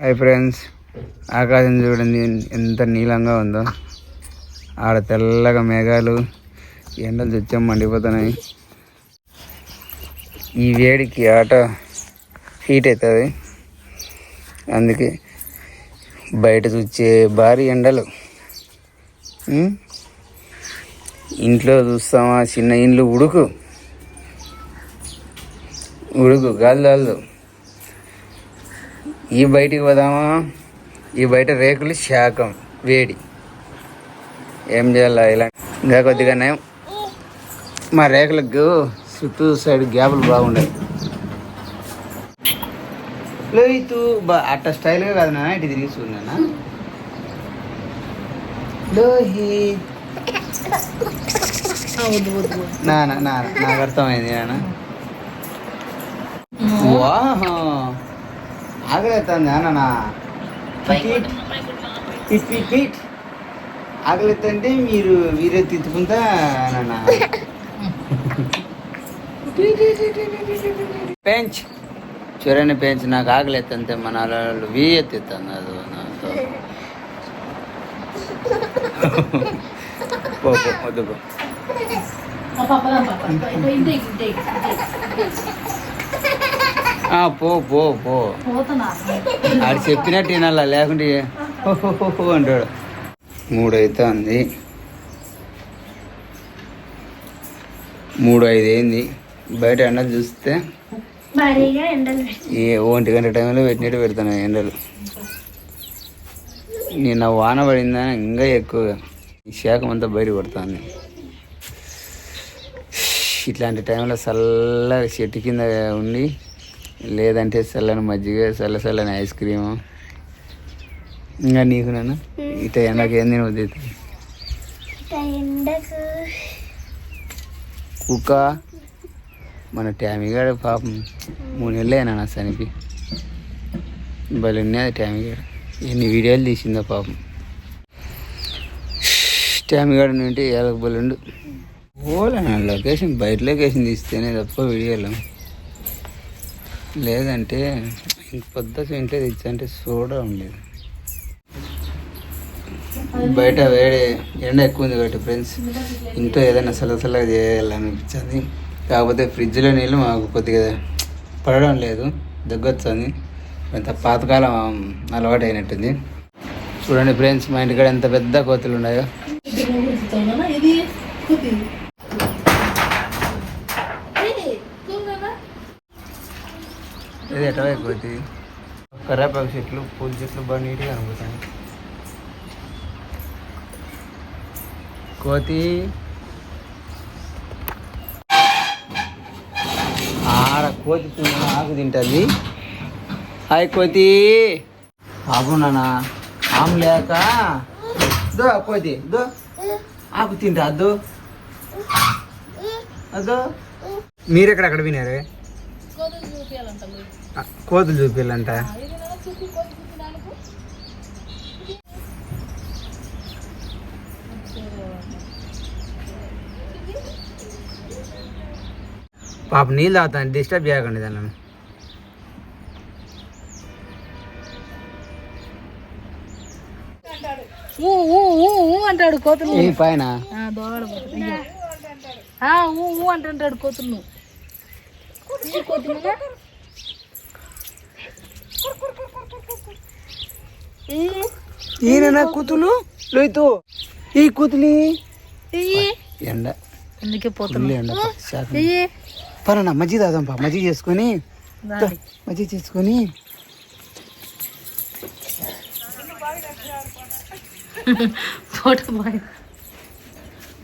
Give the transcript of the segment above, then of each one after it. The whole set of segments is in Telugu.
హాయ్ ఫ్రెండ్స్ ఆకాశం చూడండి ఎంత నీలంగా ఉందో. ఆడ తెల్లగా మేఘాలు ఎండలు చుచ్చం మండిపోతున్నాయి. ఈ వేడికి ఆట హీట్ అవుతుంది. అందుకే బయట చూచే భారీ ఎండలు. ఇంట్లో చూస్తామా చిన్న ఇండ్లు ఉడుకు. ఉడుకు గాలి ఈ బయటికి పోదామా? ఈ బయట రేకులు శాఖం వేడి. ఏం చేయాలి ఇలా? ఇంకా కొద్దిగా నయం మా రేకులకు చుట్టూ సైడ్ గ్యాపులు బాగుండాయి లోహితు బా అట్ట స్టైల్గా కాదు నాన్న ఇటు తిరిగి చూడనా లోహిత్ నాన్న నాన్న నాకు అర్థమైంది నాన్న. వాహా! ఆగలేస్తుంది నాన్న పీట్ పీట్ పీట్ పీట్. ఆగలేదంటే మీరు వీరే తిట్టుకుంటా నాన్న పెంచ్. చూడండి పెంచ్ నాకు ఆగలేదంతే మన వాళ్ళు వీ ఎత్తిస్తాను అది నాతో వద్దు పో పో పో. ఆడు చెప్పినట్టు వినాలా లేకుంటే అంటాడు. మూడు అవుతుంది మూడు ఐదు అయింది బయట ఎండలు చూస్తే ఏ ఒంటి గంట టైంలో పెట్టినట్టు పెడతాను ఎండలు. నిన్న వాన పడిందా ఇంకా ఎక్కువగా. ఈ శాఖం అంతా బయట పడుతుంది ఇట్లాంటి టైంలో చల్లగా చెట్టు కింద ఉండి లేదంటే చల్లని మజ్జిగ చల్ల చల్లని ఐస్ క్రీము ఇంకా నీకు నాన్న? ఇట ఎండకి ఏం తినవద్దు ఎండకు కుక్క. మన టామీగాడు పాపం మూడు నెలలు అయినా చనిపి భలే ఉన్నది టామీగాడు ఎన్ని వీడియోలు తీసిందో పాపం. టామీగాడు నుండి ఏళ్ళకి బలుండు ఓలే నా లొకేషన్ బయట లొకేషన్ తీస్తేనే తప్ప వీడియోలు. లేదంటే ఇంక ఇంట్లో తెచ్చంటే సోడా ఉండేది. బయట వేడి ఎండ ఎక్కువ ఉంది కాబట్టి ఫ్రెండ్స్ ఇంట్లో ఏదైనా సలసలగా చేయాలనిపించింది. కాకపోతే ఫ్రిడ్జ్లో నీళ్ళు మాకు కొద్దిగా పడడం లేదు దగ్గొచ్చింది. ఎంత పాతకాలం అలవాటు అయినట్టుంది చూడండి ఫ్రెండ్స్ మా ఇంటికాడ ఎంత పెద్ద కోతులు ఉన్నాయో. ఇది కుది కోతి కరేపాకు చెట్లు పూల చెట్లు బాగా నీట్గా కనబడుతాయి. కోతి. ఆడ కోతి ఆకు తింటుంది. హాయ్ కోతి. పాపం నాన్న ఆమె లేక. దో కోతి దో. ఆకు తింటా అద్దు అదో మీరు అక్కడ వినారే? కోతులు చూపించాలంట పాప నీళ్ళు తాగుతాను డిస్టర్బ్ చేయకండి దాన్ని. ఊ ఊ ఊ ఊ అంటాడు కోతులు. పైన. ఆ, దోవడ పోతుంది. ఇయ్యో. ఆ, ఊ ఊ అంటుంటాడు కోతులు. ఈయన కూతులు లోయితు. ఈ కూతులి. ఎండ. ఫుల్ పోతున్నా ఎండ. పరణ మజ్జి తాదాం పా. మజ్జి చేసుకొని. మజ్జి చేసుకొని.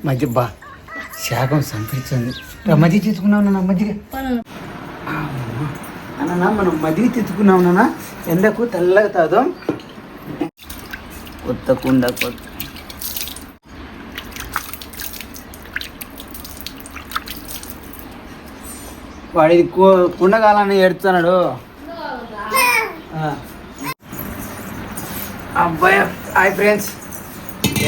మజ్జి బా శాఖం సంపించింది మజ్జి తెచ్చుకున్నావు నాన్న మజ్జిగ. అన్న మనం మజ్జిగ తెచ్చుకున్నాం నాన్న ఎండకు తెల్లగా తాదాం. కొత్త కుండ కొత్త వాడి కు- కుండ కాలని ఏడుతున్నాడు. అబ్బాయి హాయ్ ఫ్రెండ్స్.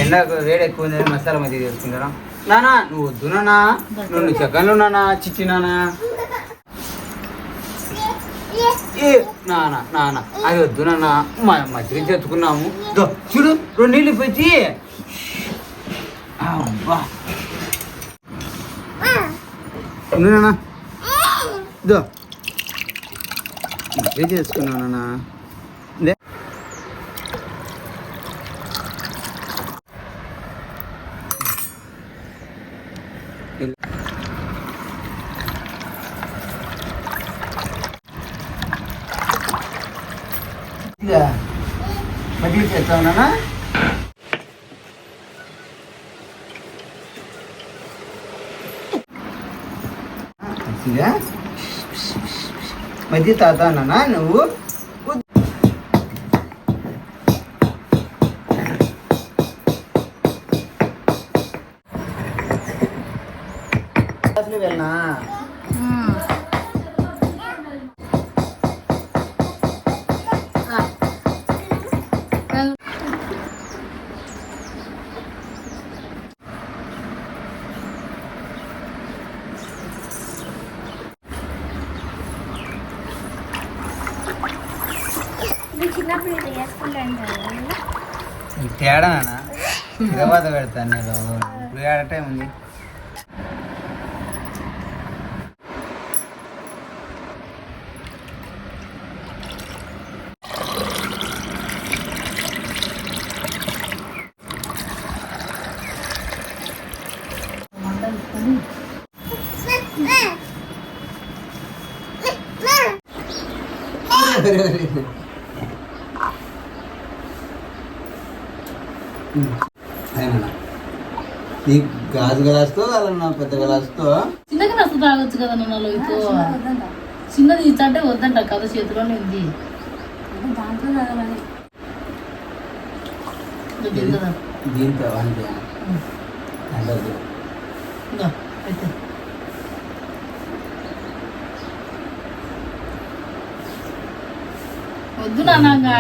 ఎండకు వేడి ఎక్కువ ఉంది మసాలా మజ్జిగ చేసుకుంటారా నానా నువ్వు వద్దు నానా. నువ్వు చెక్కన్లు నానా చిట్టి నానా ఏ నాన్న నాన్న అది వద్దు నాన్న మా మధ్య తెచ్చుకున్నాము దో చూడు రెండు నీళ్ళు పెట్టి అబ్బా. ఉండు నాన్న దో. మజ్జిగ చేసుకున్నావు నాన్న ఇక మజ్జిగ చేస్తావు నాన్న మజ్జిగ నువ్వు వెళ్ళనా? ఈ తేడా తర్వాత పెడతాను నేను. ఇప్పుడు ఏడ టైం ఉంది. నీ గాజు గ్లాస్తో వాళ్ళ పెద్ద గ్లాస్తో? చిన్నగా రసం తాగొచ్చు కదా నలుగుతో చిన్నది ఇచ్చంటే వద్దంట కథ చేతిలోనే ఉంది. తాగాలని? దీంతో. వద్దు నాన్న ఇంకా.